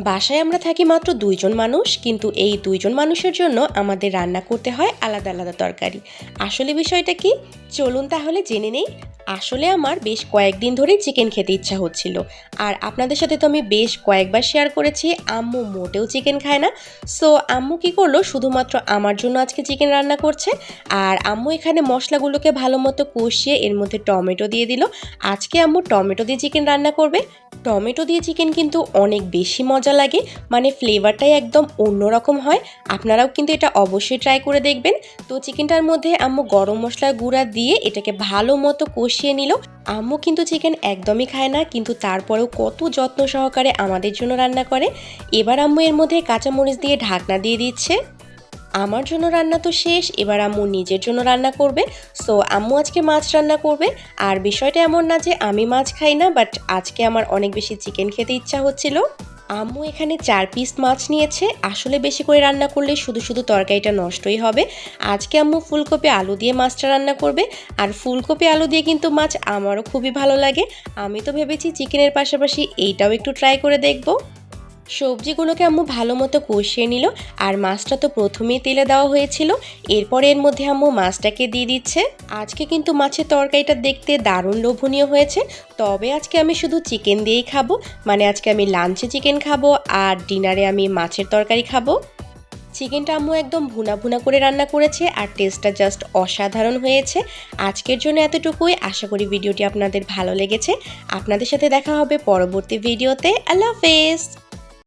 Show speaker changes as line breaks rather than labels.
বাসায় আমরা থাকি মাত্র দুইজন মানুষ, কিন্তু এই দুইজন মানুষের জন্য আমাদের রান্না করতে হয় আলাদা আলাদা তরকারি। আসলে বিষয়টা কি? চলুন তাহলে জেনে নেই। আসলে আমার বেশ কয়েকদিন ধরেই চিকেন খেতে ইচ্ছা হচ্ছিল। আর আপনাদের সাথে তো আমি বেশ কয়েকবার শেয়ার করেছি, আম্মু মোটেও চিকেন খায় না। সো, আম্মু কি করল? শুধুমাত্র আমার জন্য আজকে চিকেন রান্না করছে। আর আম্মু এখানে মশলাগুলোকে ভালো মতো কষিয়ে এর মধ্যে টমেটো দিয়ে দিল। আজকে আম্মু টমেটো দিয়ে চিকেন রান্না করবে। টমেটো দিয়ে চিকেন কিন্তু অনেক বেশি মজা লাগে। মানে ফ্লেভারটাই একদম অন্যরকম হয়। আপনারাও কিন্তু এটা অবশ্যই ট্রাই করে দেখবেন। তো চিকেনটার মধ্যে আম্মু গরম মশলার গুঁড়া দিয়ে এটাকে ভালো মতো কষিয়ে নিল। আম্মু কিন্তু চিকেন একদমই খায় না, কিন্তু তারপরেও কত যত্ন সহকারে আমাদের জন্য রান্না করে। এবার আম্মু এর মধ্যে কাঁচামরিচ দিয়ে ঢাকনা দিয়ে দিচ্ছে। আমার জন্য রান্না তো শেষ, এবার আম্মু নিজের জন্য রান্না করবে। সো আম্মু আজকে মাছ রান্না করবে। আর বিষয়টা এমন না যে আমি মাছ খাই না বাট আজকে আমার অনেক বেশি চিকেন খেতে ইচ্ছা হচ্ছিল। আম্মু এখানে চার পিস মাছ নিয়েছে। আসলে বেশি করে রান্না করলে শুধু শুধু তরকারিটা নষ্টই হবে। আজকে আম্মু ফুলকপি, আলু দিয়ে মাছটা রান্না করবে। আর ফুলকপি, আলু দিয়ে কিন্তু মাছ আমারও খুবই ভালো লাগে। আমি তো ভেবেছি চিকেনের পাশাপাশি এইটাও একটু ট্রাই করে দেখব। সবজিগুলোকে আম্মু ভালো মতো কষিয়ে নিল, আর মাছটা তো প্রথমেই তেলে দেওয়া হয়েছিল। এরপরে এর মধ্যে আম্মু মাছটাকে দিয়ে দিচ্ছে। আজকে কিন্তু মাছের তরকারিটা দেখতে দারুণ লোভনীয় হয়েছে। তবে আজকে আমি শুধু চিকেন দিয়েই খাব মানে আজকে আমি লাঞ্চে চিকেন খাব, আর ডিনারে আমি মাছের তরকারি খাব। চিকেনটা আম্মু একদম ভুনা ভুনা করে রান্না করেছে, আর টেস্টটা জাস্ট অসাধারণ হয়েছে। আজকের জন্য এতটুকুই, আশা করি ভিডিওটি আপনাদের ভালো লেগেছে। আপনাদের সাথে দেখা হবে পরবর্তী ভিডিওতে। আল্লাহ হাফেজ!